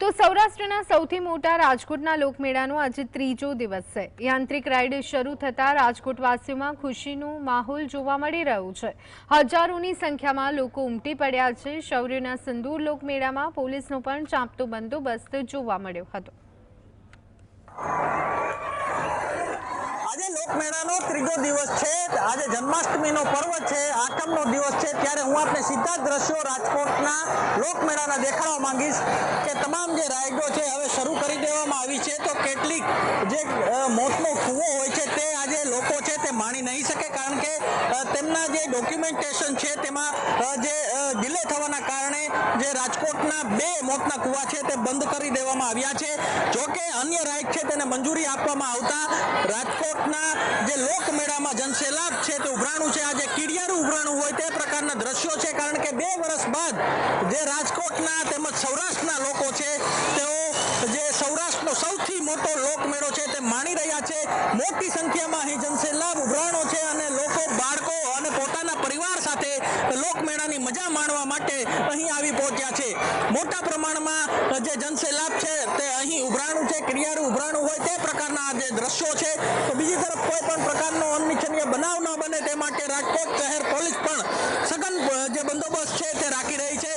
તો સૌરાષ્ટ્રના સૌથી મોટા રાજકોટના લોકમેળાનો આજે ત્રીજો દિવસ છે. યાંત્રિક રાઇડ શરૂ થતાં રાજકોટવાસીઓમાં ખુશીનું માહોલ જોવા મળી રહ્યું છે. હજારોની સંખ્યામાં લોકો ઉમટી પડ્યા છે. શૌર્યના સંદૂર લોકમેળામાં પોલીસનો પણ ચાંપતો બંદોબસ્ત જોવા મળ્યો હતો. આજે લોકમેળાનો ત્રીજો દિવસ છે. આજે જન્માષ્ટમીનો પર્વ છે. આઠમનો દિવસ છે. ત્યારે હું આપણે સીધા દ્રશ્યો રાજકોટના લોકમેળાના દેખાડવા માંગીશ કે તમામ જે રાઇડો છે હવે શરૂ કરી દેવામાં આવી છે. તો કેટલીક જે મોતનો કૂવો હોય છે તે આજે લોકો છે તે માણી નહીં શકે કારણ કે તેમના જે ડોક્યુમેન્ટેશન છે તેમાં જે જે રાજકોટના બે મોતના કુવા છે તે બંધ કરી દેવામાં આવ્યા છે. જો કે અન્ય રાઇડ છે તેને મંજૂરી આપવામાં આવતા રાજકોટના જે લોકમેળામાં જનસેલાબ છે તે ઉભરાણું છે. આજે કીડિયારું ઉભરાણું હોય તે પ્રકારના દ્રશ્યો છે કારણ કે બે વર્ષ બાદ જે રાજકોટના તેમજ સૌરાષ્ટ્રના લોકો છે, તેઓ જે સૌરાષ્ટ્રનો સૌથી મોટો લોકમેળો છે તે માણી રહ્યા છે. મોટી સંખ્યામાં અહીં જનસેલાબ ઉભરાણો છે અને લોકો, બાળકો અને પોતાના પરિવાર સાથે લોકમેળાની મજા માણવા માટે અહીં આવી પહોંચ્યા છે. મોટા પ્રમાણમાં જે જનસેલાબ છે, તે અહીં ઉભરાણું છે, ક્રિયારું ઉભરાણું હોય તે પ્રકારના આજે દ્રશ્યો છે, તો બીજી તરફ કોઈ પણ પ્રકારનો અનિચ્છનીય બનાવ ન બને તે માટે રાજકોટ શહેર પોલીસ પણ સઘન જે બંદોબસ્ત છે તે રાખી રહી છે.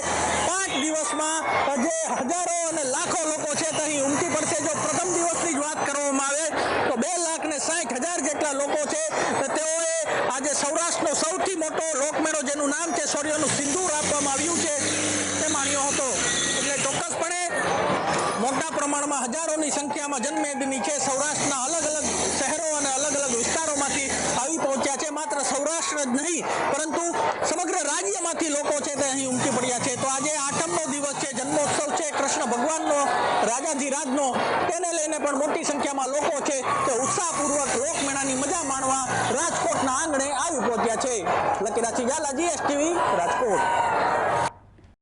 પાંચ દિવસમાં જે હજારો અને લાખો લોકો છે તે અહીં ઉમટી પડશે. જો પ્રથમ દિવસની જ વાત કરવામાં આવે, તો બે લાખ ને સાઠ હજાર જેટલા લોકો છે, તેઓએ આજે સૌરાષ્ટ્રનો સૌથી મોટો જેનું નામ છે સૂર્યનું સિંદૂર આપવામાં આવ્યું છે. તે માણ્યો હતો. એટલે ચોક્કસપણે મોટા પ્રમાણમાં હજારોની સંખ્યામાં જનમેદની છે સૌરાષ્ટ્રના અલગ અલગ શહેરો અને અલગ અલગ વિસ્તારોમાંથી આવી પહોંચ્યા છે. માત્ર સૌરાષ્ટ્ર જ નહીં, પરંતુ સમગ્ર રાજ્યમાંથી લોકો છે તે અહીં ઉમટી પડ્યા છે. તો આજે આઠમનો દિવસ રાજાજી રાજનો તેને લઈને પણ મોટી સંખ્યામાં લોકો છે તે ઉત્સાહપૂર્વક લોકમેળાની મજા માણવા રાજકોટના આંગણે આવી પહોંચ્યા છે. લકીરાજી ઝાલા જીએસટીવી રાજકોટ.